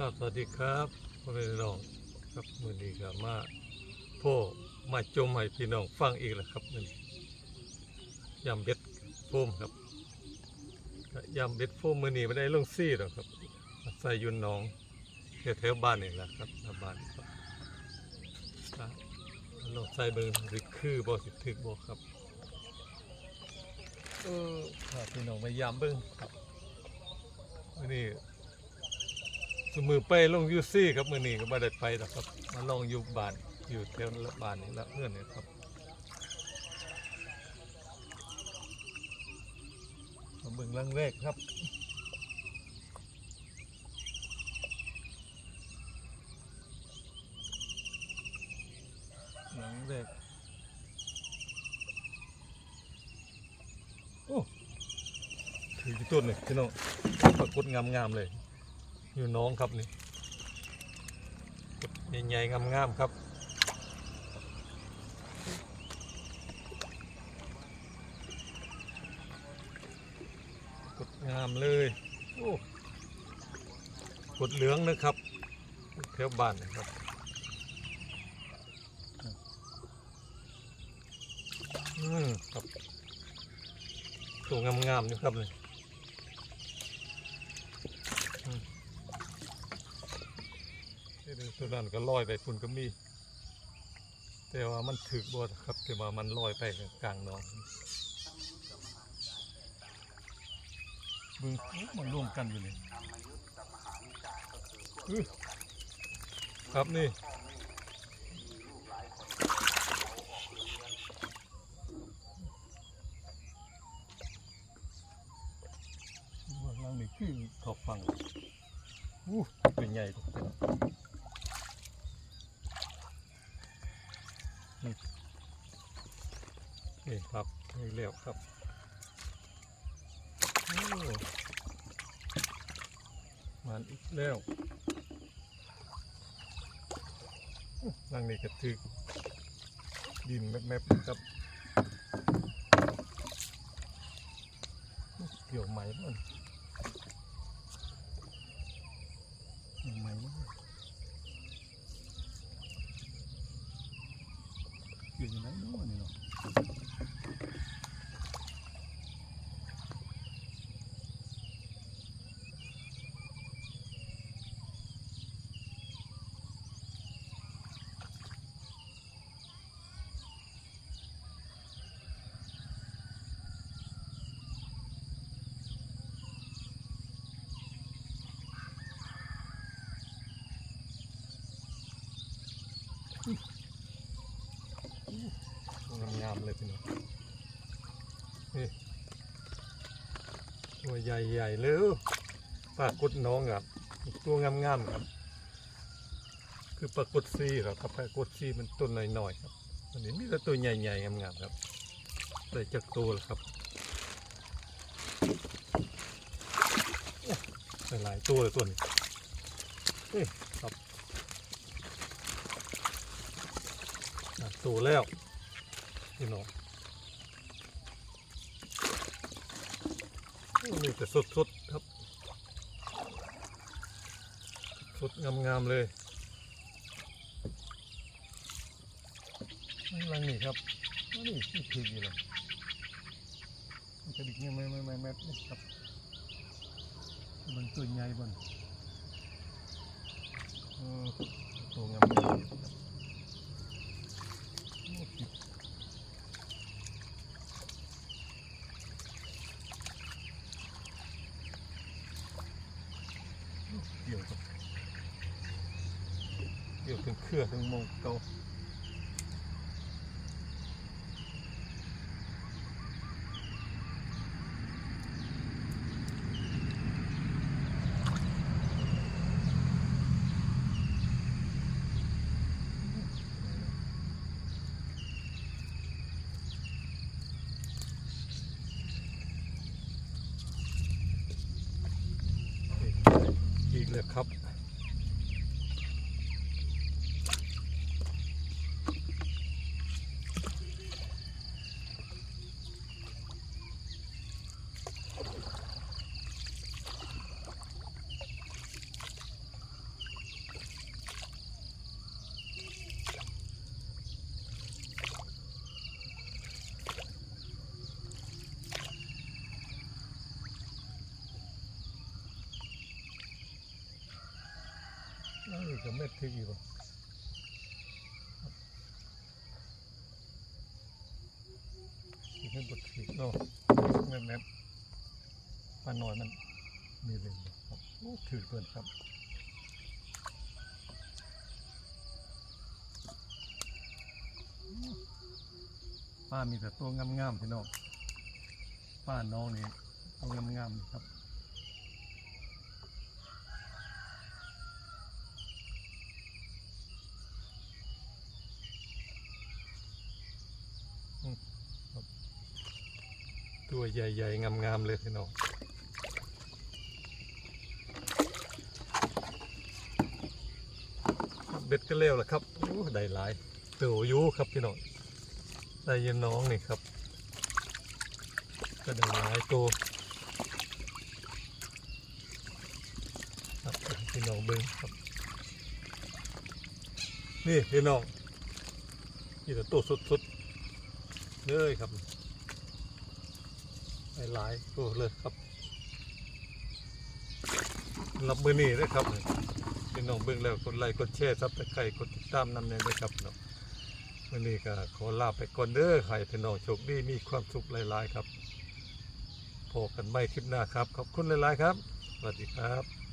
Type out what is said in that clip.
ครับสวัสดีครับพ่อแม่พี่น้องครับมือนี้ก็มาพ่อมาจมให้พี่น้องฟังอีกแล้วครับมือนี้ยำเบ็ดโฟมครับยำเบ็ดโฟมมือนี้ไม่ได้ลงซี่หรอกครับใส่ยุนน้องแถวบ้านนี่แหละครับหน้าบ้านครับอะลองใส่เบิ่งสิคือบ่สิถึกบ่ครับเออพี่น้องมายำเบิ่งครับมือนี้ส มือไปลงยูซี่ครับมือนี้ก็ไม่ได้ไปหรอกครับ มาลองอยู่บ้านอยู่แถวละบ้านนี่ละเพื่อนเนี่ยครับมาเบิ่งลังแรกครับหลังแรกโอ้ถืออยู่ต้นเลยพี่น้องปรากฏงามๆเลย อยู่น้องครับนี่ใหญ่ๆงามๆครับกดงามเลยโอ้กดเหลืองนะครับแถวบ้านนะครับอืมครับตัวงามๆอยู่ครับเลย ที่เดิน ตัวนั้นก็ลอยไปฝุ่นก็มี แต่ว่ามันถึกบดครับแต่ว่ามันลอยไปกลางนองบึงมันร่วมกันอยู่นี่ครับนี่ว่าล่างนี่คือขอบฟังอู้เป็นใหญ่ตัว นี่ครับนี่เร็วครับมันอีกแล้วนั่งนี่กระทึกดินแมบๆครับเกี่ยวไหมมันเกี่ยวไหมมันเกี่ยวอยู่ไหนเนู้นนี่เนาะ งามๆเลยพี่น้องนี่ตัวใหญ่ๆเลยปลากุดน้องครับ ตัวงามๆครับ คือปลากดซีเหรอครับปลากดซีมันต้นหน่อยๆครับอันนี้มีแต่ตัวใหญ่ๆงามๆครับได้จากตัวแล้วครับหลายตัวเลยตัวนี้นี่ครับ อ่แล้วพี่น้องนี่แต่สดๆครับสดงามๆเลยนั่นรังนี่ครับนี่ที่ถืออยู่เลยมันกระดิกเงี้ยแม่แม่แม่แม่นี่ครับมันตัวใหญ่บนเออตัวงามๆครับโอ้ย เกี่ยวกับ เกี่ยวถึงเครือถึงมงเกาอีกแล้วครับ อ นี่ก็เม็ดที่อยู่อีกไม่บดถีเนาะแม่แม่ปลาน้อยมันมีเลยครับโอ้ถือเกินครับป้ามีแต่ตัวงามๆพี่น้องป้าน้องนี่ตัวงามๆครับ อืมครับ ตัวใหญ่ๆ งามๆ เลยพี่น้องเบ็ดก็เร็วแล้วครับโอ้ได้หลายเตืออยูครับพี่น้องได้ยินน้องนี่ครับ ก็ได้หลายตัวครับพี่น้องเบิ้งครับ นี่พี่น้องนี่แต่ตัวสุดๆเลยครับ หลายตัวเลยครับรับมือนี่ด้ครับพี่น้องเบิ้งแล้วกดไลค์กดแชร์ซับสไครต์กดติดตามนำเนี่ยด้ครับเนาะวันนี้ก็ขอลาไปก่อนเด้อใครพี่น้องโชคดีมีความสุขหลายๆครับพบกันใหม่คลิปหน้าครับ ขอบคุณหลายๆครับ สวัสดีครับ